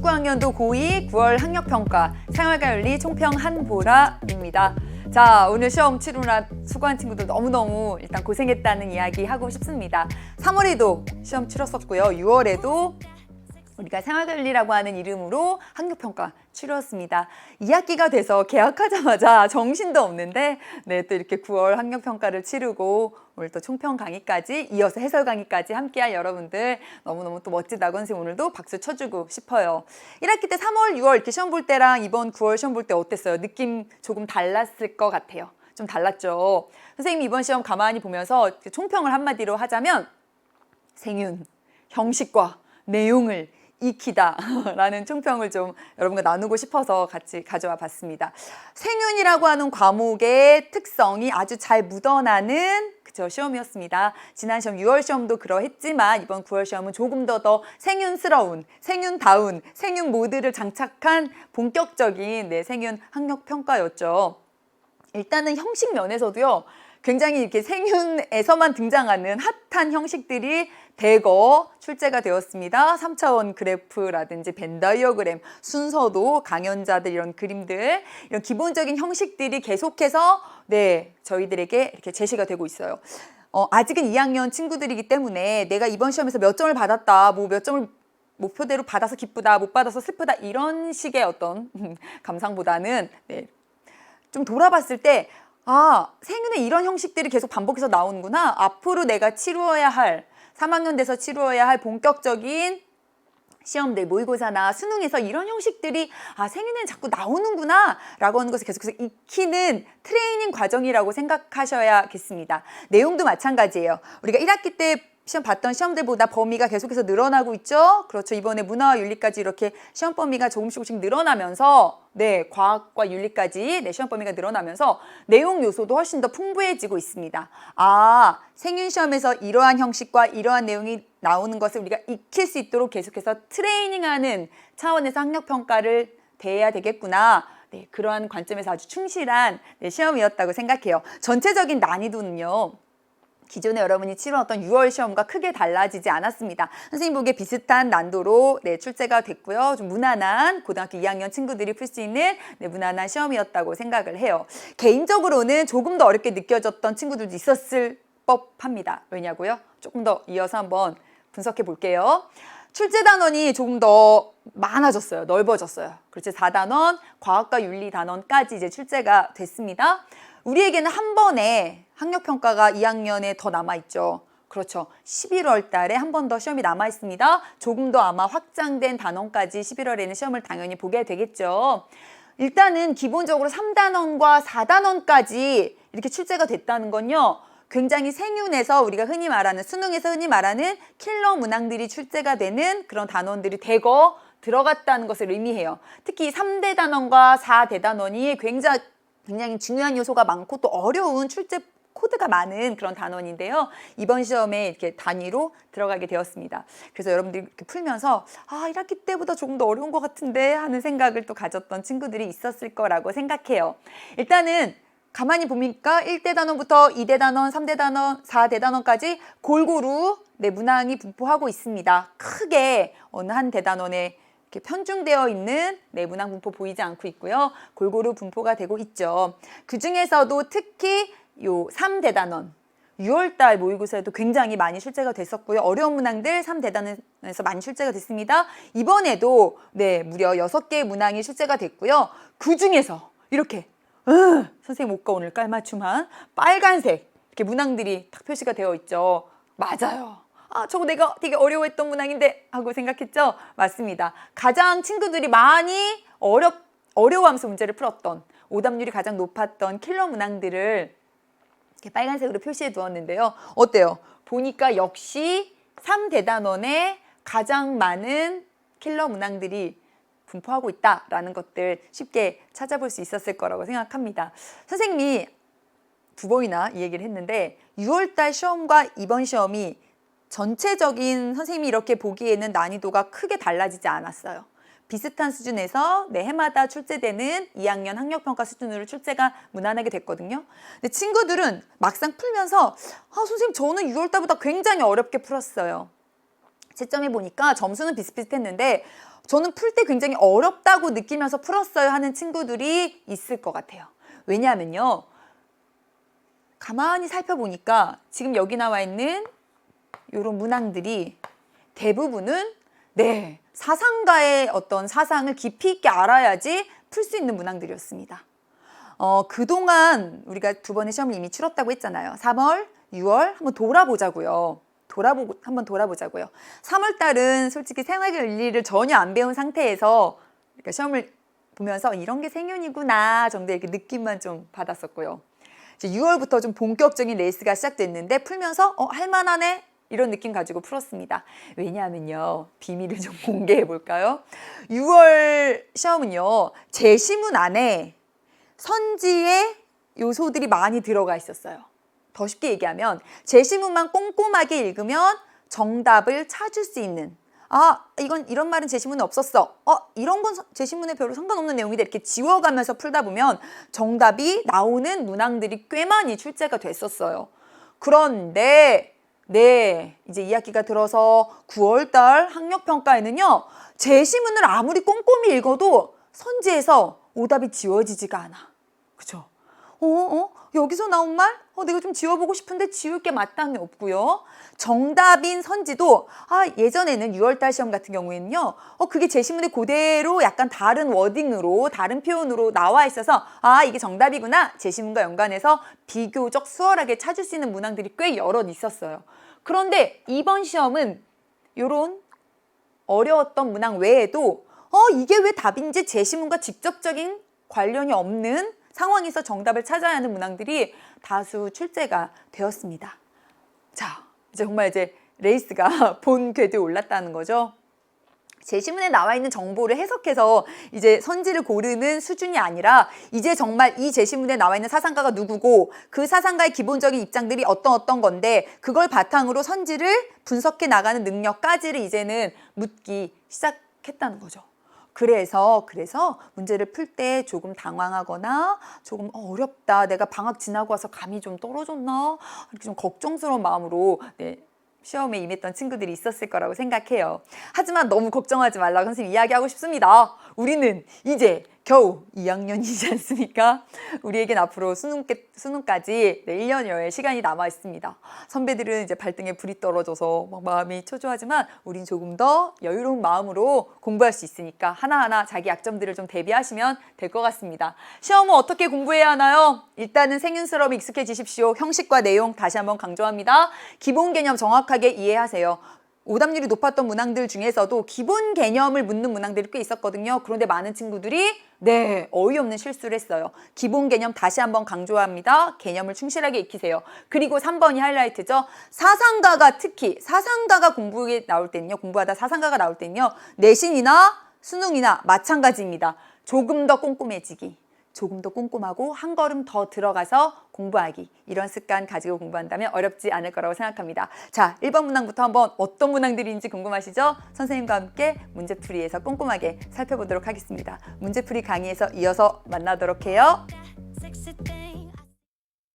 2019학년도 고2 9월 학력평가 생활과윤리 총평 한보라입니다. 자, 오늘 시험 치르느라 수고한 친구들 너무너무 일단 고생했다는 이야기 하고 싶습니다. 3월에도 시험 치렀었고요. 6월에도 우리가 생활관리라고 하는 이름으로 학력평가 치렀습니다. 2학기가 돼서 개학하자마자 정신도 없는데 네, 또 이렇게 9월 학력평가를 치르고 오늘 또 총평 강의까지 이어서 해설 강의까지 함께할 여러분들 너무너무 또 멋지다고 선생님 오늘도 박수 쳐주고 싶어요. 1학기 때 3월, 6월 이렇게 시험 볼 때랑 이번 9월 시험 볼 때 어땠어요? 느낌 조금 달랐을 것 같아요. 좀 달랐죠. 선생님 이번 시험 가만히 보면서 총평을 한마디로 하자면 생윤, 형식과 내용을 익히다라는 총평을 좀 여러분과 나누고 싶어서 같이 가져와 봤습니다. 생윤이라고 하는 과목의 특성이 아주 잘 묻어나는 그쵸 시험이었습니다. 지난 시험 6월 시험도 그러했지만 이번 9월 시험은 조금 더 더 생윤스러운, 생윤다운, 생윤 모드를 장착한 본격적인 네, 생윤 학력 평가였죠. 일단은 형식 면에서도요. 굉장히 이렇게 생윤에서만 등장하는 핫한 형식들이 대거 출제가 되었습니다. 3차원 그래프라든지 벤다이어그램, 순서도, 강연자들 이런 그림들, 이런 기본적인 형식들이 계속해서 네, 저희들에게 이렇게 제시가 되고 있어요. 어, 아직은 2학년 친구들이기 때문에 내가 이번 시험에서 몇 점을 받았다, 뭐 몇 점을 목표대로 받아서 기쁘다, 못 받아서 슬프다 이런 식의 어떤 감상보다는 네, 좀 돌아봤을 때 아, 생윤의 이런 형식들이 계속 반복해서 나오는구나. 앞으로 내가 치루어야 할 3학년 돼서 치루어야 할 본격적인 시험들, 모의고사나 수능에서 이런 형식들이 아, 생윤에는 자꾸 나오는구나 라고 하는 것을 계속해서 익히는 트레이닝 과정이라고 생각하셔야겠습니다. 내용도 마찬가지예요. 우리가 1학기 때 시험 봤던 시험들보다 범위가 계속해서 늘어나고 있죠. 그렇죠. 이번에 문화와 윤리까지 이렇게 시험 범위가 조금씩 조금씩 늘어나면서 네, 과학과 윤리까지 네, 시험 범위가 늘어나면서 내용 요소도 훨씬 더 풍부해지고 있습니다. 아, 생윤 시험에서 이러한 형식과 이러한 내용이 나오는 것을 우리가 익힐 수 있도록 계속해서 트레이닝하는 차원에서 학력 평가를 대해야 되겠구나. 네, 그러한 관점에서 아주 충실한 네, 시험이었다고 생각해요. 전체적인 난이도는요. 기존에 여러분이 치러왔던 6월 시험과 크게 달라지지 않았습니다. 선생님 보기에 비슷한 난도로 네, 출제가 됐고요. 좀 무난한 고등학교 2학년 친구들이 풀 수 있는 네, 무난한 시험이었다고 생각을 해요. 개인적으로는 조금 더 어렵게 느껴졌던 친구들도 있었을 법합니다. 왜냐고요? 조금 더 이어서 한번 분석해 볼게요. 출제 단원이 조금 더 많아졌어요. 넓어졌어요. 그렇지 4단원, 과학과 윤리 단원까지 이제 출제가 됐습니다. 우리에게는 한 번에 학력 평가가 2학년에 더 남아 있죠. 그렇죠. 11월 달에 한 번 더 시험이 남아 있습니다. 조금 더 아마 확장된 단원까지 11월에는 시험을 당연히 보게 되겠죠. 일단은 기본적으로 3단원과 4단원까지 이렇게 출제가 됐다는 건요. 굉장히 생윤에서 우리가 흔히 말하는 수능에서 흔히 말하는 킬러 문항들이 출제가 되는 그런 단원들이 대거 들어갔다는 것을 의미해요. 특히 3대 단원과 4대 단원이 굉장히 굉장히 중요한 요소가 많고 또 어려운 출제 코드가 많은 그런 단원인데요. 이번 시험에 이렇게 단위로 들어가게 되었습니다. 그래서 여러분들이 이렇게 풀면서 아, 1학기 때보다 조금 더 어려운 것 같은데 하는 생각을 또 가졌던 친구들이 있었을 거라고 생각해요. 일단은 가만히 보니까 1대 단원부터 2대 단원, 3대 단원, 4대 단원까지 골고루 네, 문항이 분포하고 있습니다. 크게 어느 한 대단원에 이렇게 편중되어 있는 내문항 분포 보이지 않고 있고요. 골고루 분포가 되고 있죠. 그 중에서도 특히 요 3대단원 6월달 모의고사에도 굉장히 많이 출제가 됐었고요. 어려운 문항들 3대단원에서 많이 출제가 됐습니다. 이번에도 네 무려 6개의 문항이 출제가 됐고요. 그 중에서 이렇게 으, 선생님 옷과 오늘 깔맞춤한 빨간색 이렇게 문항들이 딱 표시가 되어 있죠. 맞아요. 아, 저거 내가 되게 어려워했던 문항인데 하고 생각했죠? 맞습니다. 가장 친구들이 많이 어렵, 어려워하면서 문제를 풀었던 오답률이 가장 높았던 킬러 문항들을 이렇게 빨간색으로 표시해 두었는데요. 어때요? 보니까 역시 3대단원에 가장 많은 킬러 문항들이 분포하고 있다라는 것들 쉽게 찾아볼 수 있었을 거라고 생각합니다. 선생님이 두 번이나 이 얘기를 했는데 6월달 시험과 이번 시험이 전체적인 선생님이 이렇게 보기에는 난이도가 크게 달라지지 않았어요. 비슷한 수준에서 매 해마다 출제되는 2학년 학력평가 수준으로 출제가 무난하게 됐거든요. 근데 친구들은 막상 풀면서 아, 선생님 저는 6월 달보다 굉장히 어렵게 풀었어요. 채점해 보니까 점수는 비슷비슷했는데 저는 풀 때 굉장히 어렵다고 느끼면서 풀었어요 하는 친구들이 있을 것 같아요. 왜냐하면요. 가만히 살펴보니까 지금 여기 나와 있는 이런 문항들이 대부분은 네 사상가의 어떤 사상을 깊이 있게 알아야지 풀 수 있는 문항들이었습니다. 어, 그동안 우리가 두 번의 시험을 이미 치렀다고 했잖아요. 3월, 6월 한번 돌아보자고요. 돌아보고 한번 돌아보자고요. 3월 달은 솔직히 생활 윤리를 전혀 안 배운 상태에서 그러니까 시험을 보면서 이런 게 생윤이구나 정도의 이렇게 느낌만 좀 받았었고요. 이제 6월부터 좀 본격적인 레이스가 시작됐는데 풀면서 어 할만하네 이런 느낌 가지고 풀었습니다. 왜냐하면요 비밀을 좀 공개해 볼까요? 6월 시험은요 제 시문 안에 선지의 요소들이 많이 들어가 있었어요. 더 쉽게 얘기하면 제 시문만 꼼꼼하게 읽으면 정답을 찾을 수 있는 아 이건 이런 말은 제시문에 없었어 어 이런 건 서- 제시문에 별로 상관없는 내용이다 이렇게 지워가면서 풀다 보면 정답이 나오는 문항들이 꽤 많이 출제가 됐었어요 그런데 네 이제 2학기가 들어서 9월달 학력평가에는요 제시문을 아무리 꼼꼼히 읽어도 선지에서 오답이 지워지지가 않아 그죠 어, 어? 여기서 나온 말? 어, 내가 좀 지워보고 싶은데 지울 게 마땅히 없고요. 정답인 선지도 아, 예전에는 6월달 시험 같은 경우에는요. 어, 그게 제시문에 그대로 약간 다른 워딩으로 다른 표현으로 나와 있어서 아, 이게 정답이구나. 제시문과 연관해서 비교적 수월하게 찾을 수 있는 문항들이 꽤 여럿 있었어요. 그런데 이번 시험은 요런 어려웠던 문항 외에도 어 이게 왜 답인지 제시문과 직접적인 관련이 없는 상황에서 정답을 찾아야 하는 문항들이 다수 출제가 되었습니다. 자, 이제 정말 이제 레이스가 본 궤도에 올랐다는 거죠. 제시문에 나와 있는 정보를 해석해서 이제 선지를 고르는 수준이 아니라 이제 정말 이 제시문에 나와 있는 사상가가 누구고 그 사상가의 기본적인 입장들이 어떤 어떤 건데 그걸 바탕으로 선지를 분석해 나가는 능력까지를 이제는 묻기 시작했다는 거죠. 그래서 그래서 문제를 풀 때 조금 당황하거나 조금 어, 어렵다 내가 방학 지나고 와서 감이 좀 떨어졌나 이렇게 좀 걱정스러운 마음으로 네, 시험에 임했던 친구들이 있었을 거라고 생각해요. 하지만 너무 걱정하지 말라고 선생님 이야기하고 싶습니다. 우리는 이제 겨우 2학년이지 않습니까? 우리에겐 앞으로 수능, 수능까지 네, 1년여의 시간이 남아 있습니다. 선배들은 이제 발등에 불이 떨어져서 막 마음이 초조하지만 우린 조금 더 여유로운 마음으로 공부할 수 있으니까 하나하나 자기 약점들을 좀 대비하시면 될 것 같습니다. 시험은 어떻게 공부해야 하나요? 일단은 생윤스러움에 익숙해지십시오. 형식과 내용 다시 한번 강조합니다. 기본 개념 정확하게 이해하세요. 오답률이 높았던 문항들 중에서도 기본 개념을 묻는 문항들이 꽤 있었거든요. 그런데 많은 친구들이 네 어이없는 실수를 했어요. 기본 개념 다시 한번 강조합니다. 개념을 충실하게 익히세요. 그리고 3번이 하이라이트죠. 사상가가 특히 사상가가 공부에 나올 때는요. 공부하다 사상가가 나올 때는요. 내신이나 수능이나 마찬가지입니다. 조금 더 꼼꼼해지기. 조금 더 꼼꼼하고 한 걸음 더 들어가서 공부하기 이런 습관 가지고 공부한다면 어렵지 않을 거라고 생각합니다. 자, 1번 문항부터 한번 어떤 문항들인지 궁금하시죠? 선생님과 함께 문제풀이에서 꼼꼼하게 살펴보도록 하겠습니다. 문제풀이 강의에서 이어서 만나도록 해요.